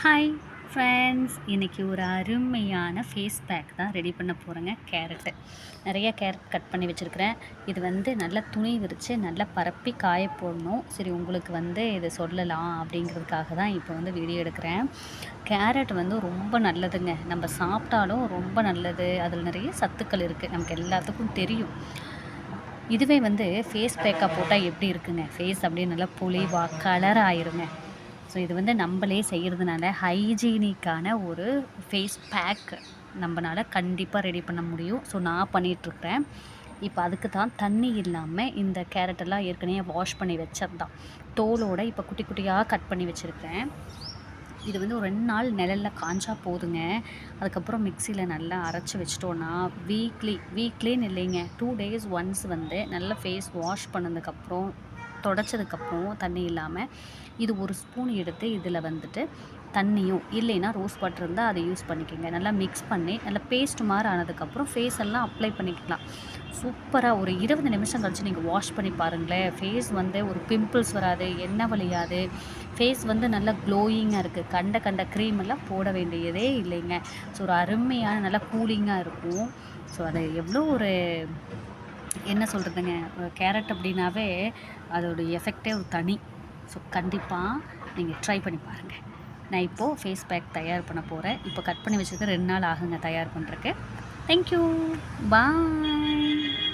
Hi friends இன்றைக்கி ஒரு அருமையான ஃபேஸ் பேக் தான் ரெடி பண்ண போகிறேங்க கேரட்டு நிறைய கேரட் கட் பண்ணி வச்சுருக்கிறேன். இது வந்து நல்லா துணி விரித்து நல்லா பரப்பி காய போடணும். சரி உங்களுக்கு வந்து இது சொல்லலாம் அப்படிங்கிறதுக்காக தான் இப்போ வந்து வீடியோ எடுக்கிறேன். கேரட் வந்து ரொம்ப நல்லதுங்க. நம்ம சாப்பிட்டாலும் ரொம்ப நல்லது. அதில் நிறைய சத்துக்கள் இருக்குது நமக்கு எல்லாத்துக்கும் தெரியும். இதுவே வந்து ஃபேஸ் பேக்காக போட்டால் எப்படி இருக்குங்க? ஃபேஸ் அப்படியே நல்லா புளிவாக கலர் ஆயிருங்க. ஸோ இது வந்து நம்மளே செய்கிறதுனால ஹைஜீனிக்கான ஒரு ஃபேஸ் பேக் நம்மளால் கண்டிப்பாக ரெடி பண்ண முடியும். ஸோ நான் பண்ணிகிட்ருக்கிறேன் இப்போ அதுக்கு தான் தண்ணி இல்லாமல் இந்த கேரட்டெல்லாம் ஏற்கனவே வாஷ் பண்ணி வச்சது தான் தோலோட இப்போ குட்டி குட்டியாக கட் பண்ணி வச்சுருக்கேன் இது வந்து ஒரு ரெண்டு நாள் நிழலில் காஞ்சா போதுங்க. அதுக்கப்புறம் மிக்சியில் நல்லா அரைச்சி வச்சிட்டோன்னா வீக்லி வீக்லின்னு இல்லைங்க. டூ டேஸ் ஒன்ஸ் வந்து நல்லா ஃபேஸ் வாஷ் பண்ணதுக்கப்புறம் தொடச்சதுக்கப்புறம் தண்ணி இல்லாமல் இது ஒரு ஸ்பூன் எடுத்து இதில் வந்துட்டு தண்ணியும் இல்லைன்னா ரோஸ் வாட்டர் இருந்தால் அதை யூஸ் பண்ணிக்கோங்க. நல்லா மிக்ஸ் பண்ணி நல்லா பேஸ்ட் மாதிரி ஆனதுக்கப்புறம் ஃபேஸ் எல்லாம் அப்ளை பண்ணிக்கலாம். சூப்பராக ஒரு இருபது நிமிஷம் கழிச்சு நீங்கள் வாஷ் பண்ணி பாருங்களேன். ஃபேஸ் வந்து ஒரு பிம்பிள்ஸ் வராது எண்ணெய் வழியாது. ஃபேஸ் வந்து நல்லா க்ளோயிங்காக இருக்குது கண்ட கண்ட க்ரீம் எல்லாம் போட வேண்டியதே இல்லைங்க. ஸோ ஒரு அருமையான நல்லா கூலிங்காக இருக்கும். ஸோ அதை எவ்வளோ ஒரு என்ன சொல்கிறதுங்க கேரட் அப்படின்னாவே அதோட எஃபெக்டே ஒரு தனி. ஸோ கண்டிப்பாக நீங்கள் ட்ரை பண்ணி பாருங்கள் நான் இப்போது ஃபேஸ் பேக் தயார் பண்ண போகிறேன் இப்போ கட் பண்ணி வச்சுருக்க ரெண்டு நாள் ஆகுங்க தயார் பண்ணுறக்கு தேங்க்யூ பாய்